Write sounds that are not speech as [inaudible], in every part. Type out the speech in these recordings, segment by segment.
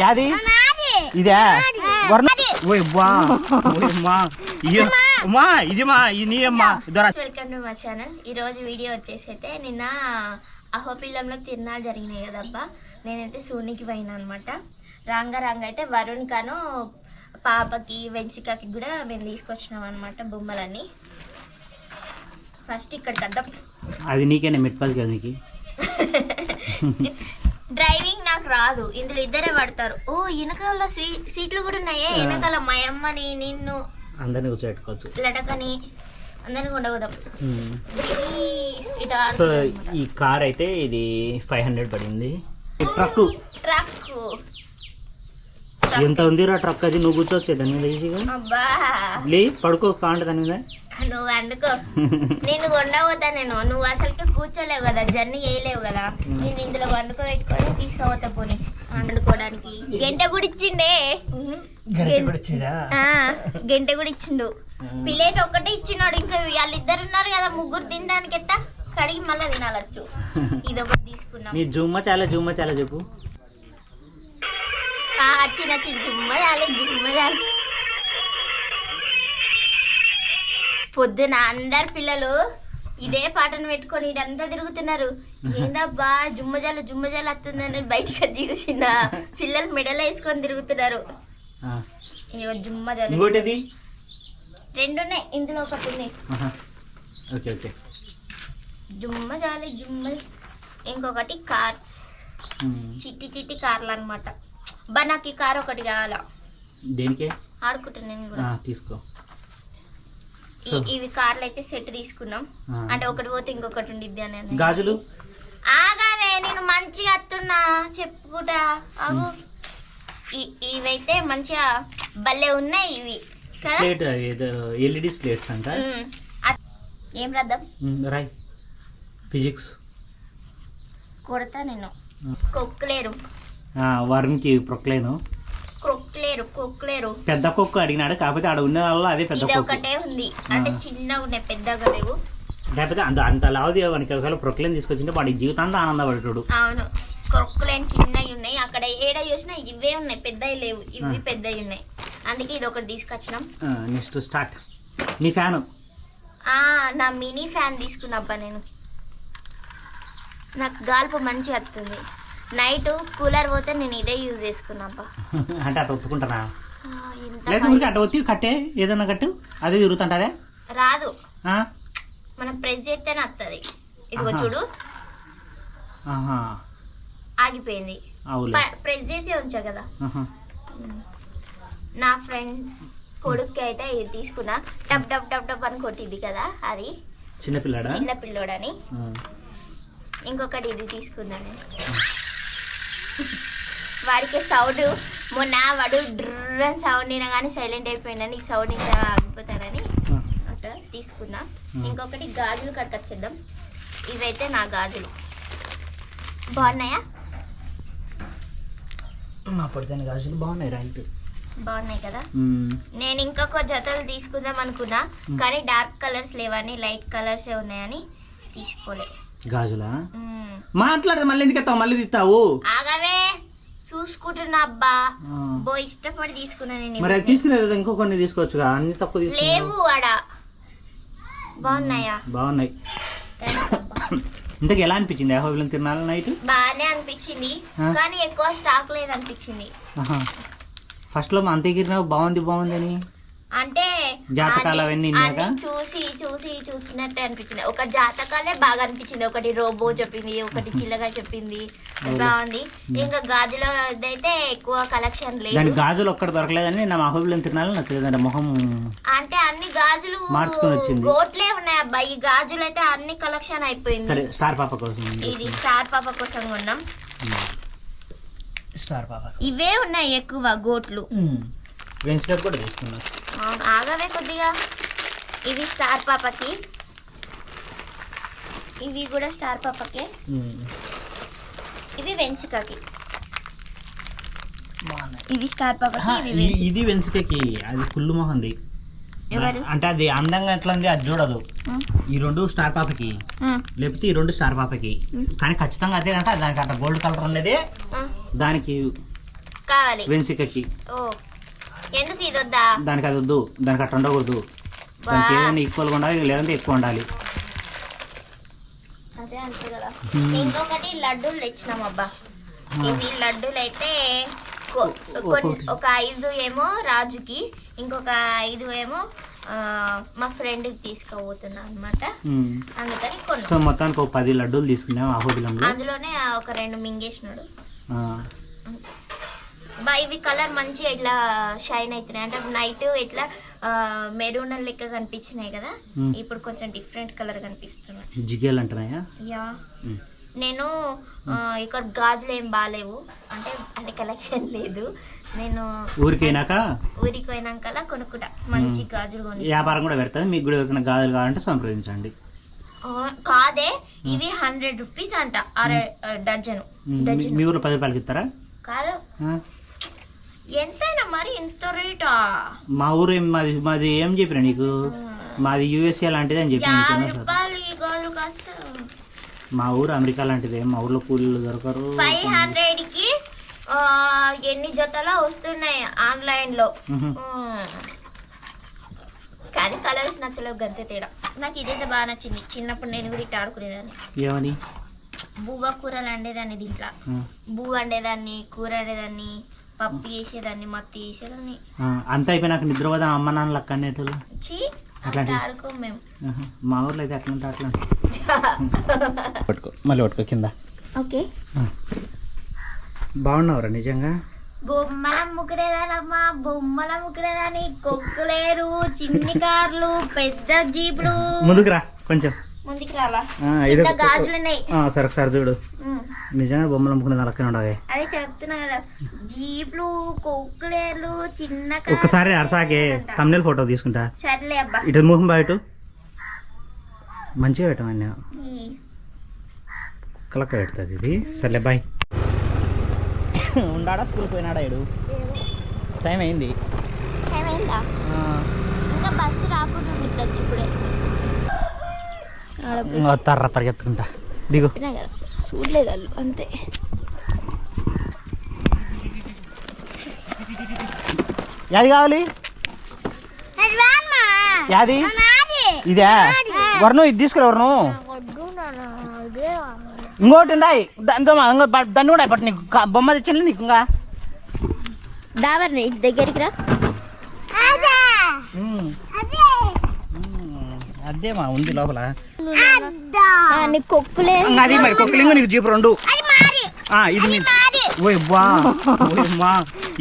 యాది? ఇదే? వర్ణ ఓయ్ బా ఓయ్ అమ్మా. ఇయ్యో అమ్మా ఇది మా ఇది నీ అమ్మా. దొర వెల్కమ్ టు మా ఛానల్ ఈ రోజు వీడియో వచ్చేసి అయితే నిన్న అహోపిల్లంలో తిరునాళ్ళు జరిగినాయి కదబ్బా. నేనైతే సోనికి పోయినా అనమాట రాంగ రాంగ అయితే వరుణ్ కాను పాపకి వెన్సికకి కూడా మేము తీసుకొచ్చినాం అనమాట బొమ్మలన్నీ. ఫస్ట్ ఇక్కడికి వద్దాం అది నీకేనే మెట్పల్లి కదా నీకు [laughs] డ్రైవింగ్ నాకు రాదు. ఇందులో ఇద్దరే పడతారు. ఓ వెనకాల సీట్లు కూడా ఉన్నాయే. వెనకాల మా అమ్మని నిన్ను అందరినీ కూర్చోబెట్టుకోవచ్చు. లటకని అందరిని ఉండవుదాం సో ఈ కార్ అయితే ఇది ఫైవ్ హండ్రెడ్ పడింది. ట్రక్ ట్రక్ ఎంత ఉందిరా ట్రక్ అది? నువ్వు కూర్చోవచ్చు. దాని మీద ఈజీగా అబ్బా. లే పడుకో కాంట దాని మీద. నువ్వు వండుకో నేను కొండపోతా నేను. నువ్వు అసలుకి కూర్చోలేవు కదా జర్నీ చేయలేవు కదా. నేను ఇందులో వండుకో పెట్టుకొని తీసుకుపోతా పోనీ వండుకోవడానికి గంట కూడా ఇచ్చిండే. ఆ, గంట కూడా ఇచ్చిండు. ప్లేట్ ఒక్కటే ఇచ్చినాడు. ఇంకా వాళ్ళిద్దరు ఉన్నారు కదా ముగ్గురు తినడానికి ఎట్టా? కడిగి మళ్ళీ తినాలచ్చు. ఇది ఒకటి తీసుకున్నాం. నీ జుమ్మ చాలా జుమ్మ చాలా చెప్పు. ఆ, చిన్న చిన్న జుమ్మ చాలే జుమ్మ చాలు. పొద్దున అందరు పిల్లలు ఇదే పాటను పెట్టుకొని ఇదంతా తిరుగుతున్నారు. ఏందబ్బా జుమ్మజాలు జుమ్మజాలు వస్తుందని బయటికి చూసిన పిల్లలు మెడలో వేసుకొని తిరుగుతున్నారు. ఇదిగో జుమ్మజాలు. ఇంకోటిది? రెండు ఉన్నాయి ఇందులో ఒకటి ఉంది. Okay okay. జుమ్మజాలి జుమ్మ ఇంకొకటి కార్స్. చిట్టి చిట్టి కార్లు అనమాట బా నాకు ఈ కార్ ఒకటి కావాలా? దేనికే? ఆడుకుంటాను నేను కూడా. తీసుకో. ఇవి కార్లు అయితే సెట్ తీసుకున్నాం. అంటే ఒకటి పోతే ఇంకొకటి ఉండిద్ది అని. గాజులు? ఆగావే నేను మంచిగా వస్తున్నా చెప్పుకుంటా. ఈ- ఇవైతే మంచిగా భలే ఉన్నాయి ఇవి. స్లేట్ ఎల్ఈడి స్లేట్స్ అంట. ఏం రద్దాం? రాయ్. ఫిజిక్స్. కొడతా నేను. కొక్కులేరు వరుణ్కి ప్రొక్లేను. కొక్కులేరు కొక్కులేరు పెద్ద కుక్క అడిగినాడు. కాకపోతే ఆడ ఉన్న వాళ్ళు అదే పెద్ద ఇది కుక్క. ఒకటే ఉంది. అంటే చిన్నగా ఉన్నాయి పెద్దగా లేవు. లేకపోతే అంత అంత లావుది వానికి. ఒకవేళ ప్రొక్లేన్ తీసుకొచ్చింటే వాడి జీవితాంతా ఆనందపడేటోడు. అవును. కొక్కులేని చిన్నవి ఉన్నాయి. అక్కడ ఏడ చూసినా ఇవే ఉన్నాయి. పెద్దవి లేవు. ఇవి. పెద్దవి ఉన్నాయి. అందుకే ఇది ఒకటి తీసుకొచ్చినాం నెక్స్ట్ స్టార్ట్. నీ ఫ్యాను. ఆ నా మినీ ఫ్యాన్ తీసుకున్నబ్బా నేను. నాకు గాల్పు మంచిగా వస్తుంది. నైట్ కూలర్ పోతే నేను ఇదే యూజ్ చేసుకున్నాబ్బా [laughs] అంటే అట్లా ఒత్తుకుంటానా? లేదా ఊరికి అట్ట ఒత్తి కట్టే ఏదన్నా కట్టు అదే తిరుగుతుంటదే? రాదు. ఆ? మనం ప్రెస్ చేస్తేనే వస్తుంది ఇదిగో. చూడు. ఆగిపోయింది. ప్రెస్ చేసి ఉంచా కదా. నా ఫ్రెండ్ కొడుక్కి అయితే ఇది తీసుకున్నా. డబ్ డబ్ డబ్ డబ్ అని కొట్టింది కదా అది. చిన్నపిల్లాడా చిన్న పిల్లోడని. ఆ. ఇంకొకటి ఇది తీసుకున్నాను. నేను. వాడికి సౌండ్ మొన్న వాడు డ్రర్ అని సౌండ్ అయినా కానీ సైలెంట్ అయిపోయిందని ఈ సౌండ్ ఇంకా ఆగిపోతాడని ఆ. అట్లా Hmm. ఇంకొకటి గాజులు కట్టుకొచ్చేద్దాం ఇవైతే నా గాజులు. బాగున్నాయా? మా పడితే గాజులు బాగున్నాయి రైట్ బాగున్నాయి కదా? నేను ఇంకొక జతలు తీసుకుందాం అనుకున్నా కానీ డార్క్ కలర్స్ లేవని లైట్ కలర్సే ఉన్నాయని తీసుకోలే. గాజులా? మ్మ్. మాట్లాడితే మళ్ళీ ఎందుకు ఎత్తావు? మళ్ళీ తీస్తావు ఆగవే. చూసుకుంటున్నా అబ్బా. బో ఇష్టపడి తీసుకున్నా నేను మరి అది. తీసుకునేది ఇంకో కొన్ని తీసుకోవచ్చుగా అన్ని తక్కువ లేవు తీసుకున్నావు ఆడ. బాగున్నాయా? బాగున్నాయి. ఇంతకు ఎలా అనిపించింది? అహోబిలం తిరునాళ్ళ నైట్ బాగానే అనిపించింది. ఆ? కానీ ఎక్కువ స్టాక్ లేదు అనిపించింది ఫస్ట్లో మా అంతగిరినావు బాగుంది బాగుంది అని అంటే జాతకాలు అన్ని- అవన్నీ? అన్ని చూసి చూసి చూసినట్టు అనిపించింది. ఒక జాతకాలే బాగా అనిపించింది. ఒకటి రోబో చెప్పింది ఒకటి చిల్లగా చెప్పింది. బాగుంది. ఇంకా గాజులో అయితే ఎక్కువ కలెక్షన్ లేదు. గాజులు ఒక్కడ దొరకలేదని నా అహోబిలం తిరునాళ్ళు నచ్చలేదు అంటే మొహం అంటే అన్ని గాజులు. గోట్లే ఉన్నాయి అబ్బాయి ఈ గాజులు అయితే అన్ని కలెక్షన్ అయిపోయింది. సరే స్టార్ పాప కోసం ఇది స్టార్ పాప కోసం కొన్నాం. స్టార్ పాప ఇవే ఉన్నాయి ఎక్కువ గోట్లు. వెన్స్డే కూడా తీసుకున్నా అవును ఆగవే కొద్దిగా. ఇవి స్టార్ పాపకి. ఇవి కూడా స్టార్ పాపకే. ఇవి వెన్సికకి ఇవి స్టార్ పాపకి ఇవి ఇది వెన్స్డేకి అది ఫుల్ మొహంది. అంటే అది అందంగా ఎట్లా ఉంది అది చూడదు. ఈ రెండు స్టార్ పాపకి. లేకపోతే ఈ రెండు స్టార్ పాపకి. కానీ ఖచ్చితంగా అదే అంటే దానికి అట్లా గోల్డ్ కలర్ ఉండేది దానికి కావాలి. వెన్సికకి ఓ. ఎందుకు ఇది వద్దా దానికి అది వద్దు. దానికి అట్లా ఉండకూడదు. దానికి ఏదైనా ఈక్వల్గా ఉండాలి లేదంటే ఎక్కువ ఉండాలి. అదే అంతే కదా ఇంకొకటి లడ్డూలు తెచ్చినాం అబ్బా. ఇవి లడ్డూలు అయితే కొ- ఒక ఐదు ఏమో రాజుకి ఇంకొక ఐదు ఏమో మా ఫ్రెండ్కి తీసుకుపోతున్నా అనమాట ఉమ్. అందుకని కొన్ని. సో మొత్తానికి ఒక పది లడ్డూలు తీసుకున్నాం అందులోనే ఒక రెండు మింగేసినాడు. బా ఇవి కలర్ మంచిగా ఇట్లా షైన్ అవుతున్నాయి అంటే నైట్ ఇట్లా మెరూన్ లెక్క కనిపించినాయి కదా. ఇప్పుడు కొంచెం డిఫరెంట్ కలర్ కనిపిస్తున్నాయి. జిగేలు అంటున్నాయా? యా. నేను ఇక్కడ గాజులు ఏం బాగాలేవు. అంటే అంటే కలెక్షన్ లేదు. నేను ఊరికి అయినాక ఊరికి పోయినాకలా కొనుక్కుంటా. మంచి గాజులు కొని వ్యాపారం కూడా పెడతాది మీకు కూడా ఎవరికైనా గాజులు కావాలంటే సంప్రదించండి. కాదే. ఇవి హండ్రెడ్ రూపీస్ అంట. అర డజన్. మీ- ఊర్లో పది రూపాయలకి ఇస్తారా? కాదు? ఎంతైనా మరి ఇంత రేటా? మా ఊరు ఏం మాది మాది ఏం చెప్పిన నీకు? మాది యూఎస్ఏ లాంటిది అని చెప్పిన నీకు యాభై ఎన్నోసార్లు. రూపాయలు ఈ కాస్త. మా ఊరు అమెరికా లాంటిది. మా ఊర్లో కూలీలు దొరకరు. ఫైవ్ హండ్రెడ్కి ఆ, ఎన్ని జతలో వస్తున్నాయి ఆన్లైన్లో. కానీ కలర్స్ నచ్చలేవు గంతే తేడా. నాకు ఇదైతే బాగా నచ్చింది. చిన్నప్పుడు నేను కూడా ఇట్లా ఆడుకునేదాన్ని. ఏమని? బువ్వ కూరలు వండేదాన్ని దీంట్లో. బువ్వ వండేదాన్ని కూర వండేదాన్ని. పప్పు చేసేదాన్ని మత్తి చేసేదాన్ని ఆ, అంతా అయిపోయినాక నిద్ర పోదా అమ్మ నాన్న లక్క అనేటోళ్ళు? చీ అట్లాంటి- ఆడుకోం మేము. మా ఊర్లో అయితే అట్లా అట్లా. [laughs] పట్టుకో మళ్ళీ పట్టుకో కింద. ఓకే. బాగున్నావురా నిజంగా? బొమ్మల ముగ్గురేదానమ్మా బొమ్మల ముగ్గురేదాని కొక్కులేరు చిన్ని కార్లు పెద్ద జీపులు. ముందుకు రా కొంచెం. ముందుకు రాలా గాజులు ఉన్నాయి ఆ, సరే ఒకసారి చూడు. నిజంగా బొమ్మలు అమ్ముకునే లక్కనే ఉండవే చెప్తున్నా కదా. జీప్లు కొక్కులేర్లు చిన్న కార్లు ఒక్కసారి అరసాకే అంట. తమ్నేల్ ఫోటో తీసుకుంటా. సర్లే అబ్బా. ఇటు ముఖం బయట మంచిగా పెట్టమని ఈ. కలక్క పెడుతుంది ఇది. సర్లే బాయ్ ఉండాడా? స్కూల్ పోయినాడా ఇడు టైం అయింది. ఏమైందా ఇంకా బస్సు రాకుండా ఉండొచ్చు ఇప్పుడే. ఆడ తర్ర పరిగెత్తుకుంటా. దిగు. చెప్పినా కదా. చూడలేదు వాళ్ళు అంతే. యాది కావాలి? యాది? ఇదే? వర్ణం ఇది తీసుకురా వర్ణం. ఇంకోటి ఉన్నాయి దాంతో దాన్ని కూడా పట్టు నీకు. బొమ్మ తెచ్చింది నీకు ఇంకా. దావర్ని ఇంటి దగ్గరికి రా. అదే. మా ఉంది లోపల. నీకు కొక్కులే. ఇంకా అది మరి కొక్కలింగు నీకు జీపు రెండు. ఆ, ఇది మీ ఓయ్ బా ఓయ్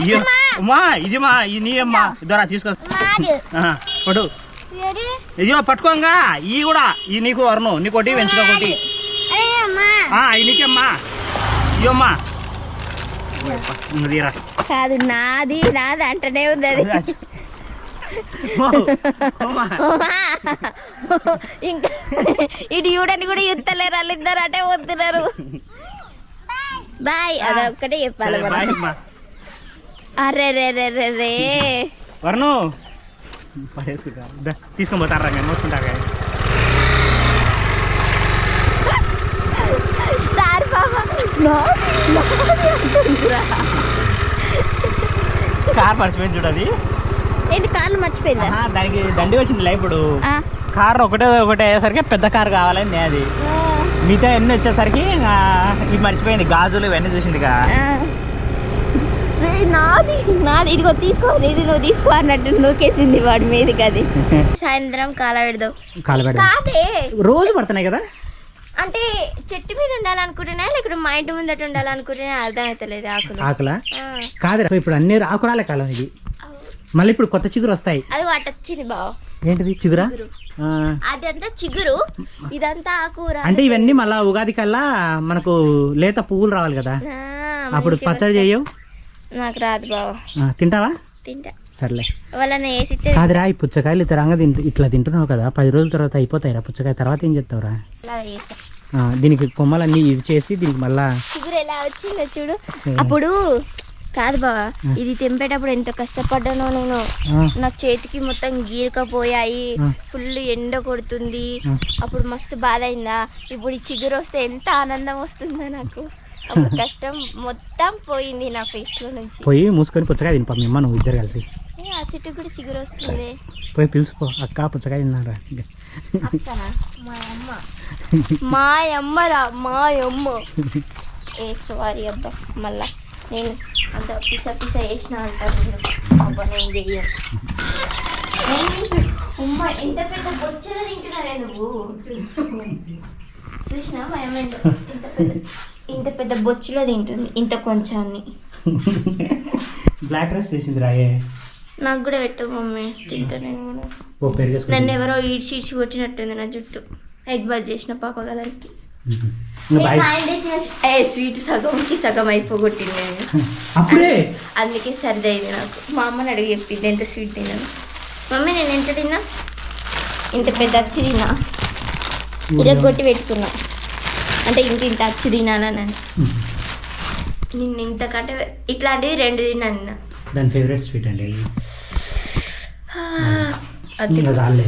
ఇయ్య. అమ్మా ఇది మా ఇది నీ అమ్మా ఇద్దరా తీసుకో ఆహా, పడు ఇదిగో పట్టుకోంగా. ఈ కూడా ఈ నీకు వరణు. నీకు ఒకటి వెంచుకో ఒకటి. ఆ, ఇది నీకేమ్మా. తీరా. కాదు నాది నాది అంటనే ఉంది అది. ఇంకా ఇటు చూడని కూడా యుత్తలేరు వాళ్ళిద్దరు అటే వస్తున్నారు బాయ్. అదొక్కటే చెప్పాలి సరే, బాయ్ మనం అమ్మా. అరే రే రే రే రే. వరణు! పడేసుకుంటా. తీసుకొని పోతారా స్టార్ బాబా. కార్ మర్చిపోయింది చూడది ఏంటి కాళ్ళు మర్చిపోయిందా? దానికి దండి వచ్చింది ఇప్పుడు. కార్ ఒకటే ఒకటే అయ్యేసరికి పెద్ద కార్ కావాలని నేను అది మిగతా ఎన్ని వచ్చేసరికి ఇది మర్చిపోయింది గాజులు ఇవన్నీ చూసిందిగా నాది. నాది ఇదిగో తీసుకో ఇది నువ్వు తీసుకో అన్నట్టు నూకేసింది వాడి మీదకి అది. [laughs] సాయంత్రం కాల పెడదాం. కాలు కాదే. రోజు పడుతున్నాయి కదా? అంటే చెట్టు మీద ఉండాలనుకుంటున్నా లేకపోతే మా ఇంటి ముందట ఉండాలనుకుంటున్నా అర్థం అవుతలేదు ఆకులు. ఆకుల? ఆ, కాదురా ఇప్పుడు అన్ని ఆకురాలే కాలం ఇది. మళ్ళీ ఇప్పుడు కొత్త చిగురు వస్తాయి. అది వాటొచ్చింది బావ. ఏంటిది చిగురా? అదంతా చిగురు ఇదంతా ఆకుర అంటే ఇవన్నీ మళ్ళా ఉగాది కల్లా మనకు లేత పువ్వులు రావాలి కదా? అప్పుడు పచ్చడి చేయవు? నాకు రాదు బావ. తింటావా? తింటా. సర్లే. వాళ్ళని వేసితే కాదురా ఈ పుచ్చకాయలు ఇతరంగా తింటు ఇట్లా తింటున్నావు కదా పది రోజుల తర్వాత అయిపోతాయిరా పుచ్చకాయ తర్వాత ఏం చేస్తావురా? ఆ, దీనికి కొమ్మలన్నీ ఇది చేసి దీనికి మళ్ళా చిగురు ఎలా వచ్చిందో చూడు. అప్పుడు కాదు బావ ఇది తెంపేటప్పుడు ఎంత కష్టపడ్డానో నేను. ఆ, నా చేతికి మొత్తం గీరకపోయాయి. ఫుల్ ఎండ కొడుతుంది. అప్పుడు మస్తు బాధ అయిందా? ఇప్పుడు ఈ చిగురు వస్తే ఎంత ఆనందం వస్తుందో నాకు. కష్టం మొత్తం పోయింది నా ఫేస్లో నుంచి. పోయి మూసుకొని పుచ్చకాయ తినిపా మీ అమ్మ నువ్వు ఇద్దరు కలిసి. ఆ చెట్టు కూడా చిగురు వస్తుంది. పోయి పిలిచిపో అక్క పుచ్చకాయ తిన్నారా? మా అమ్మ. మా అమ్మరా మా అమ్మ ఏ సారీ అబ్బా మళ్ళా నేను అంత పిస పిస వేసిన అంటారు. అబ్బా నేను చెయ్యను. ఉమ్మ ఇంత పెద్ద బొచ్చలు తింటున్నావే నువ్వు? చూసినా మా అమ్మ ఇంత పెద్ద ఇంత పెద్ద బొచ్చులో తింటుంది ఇంత కొంచాన్ని. బ్లాక్ రైస్ చేసింది రాయే నాకు కూడా పెట్టు మమ్మీ తింటా నేను కూడా. ఓ నన్ను ఎవరో ఈడ్చి ఈడ్చి కొట్టినట్టుంది నా జుట్టు. హెడ్ బాత్ చేసిన పాప బయట ఏ స్వీట్ సగంకి సగం అయిపోగొట్టింది నేను. అప్పుడే? అందుకే సరిదైంది నాకు. మా అమ్మని అడిగి చెప్పింది ఎంత స్వీట్ తిన్నాను? మమ్మీ నేను ఎంత తిన్నా? ఇంత పెద్ద అచ్చు తిన్నా. ఇరగొట్టి పెట్టుకున్నా. అంటే ఇంక ఇంత అచ్చు తినాలని నిన్న ఇంతకంటే ఇట్లాంటివి రెండు తిన్నాను నిన్న. దాని ఫేవరెట్ స్వీట్ అండి. అది. చాలే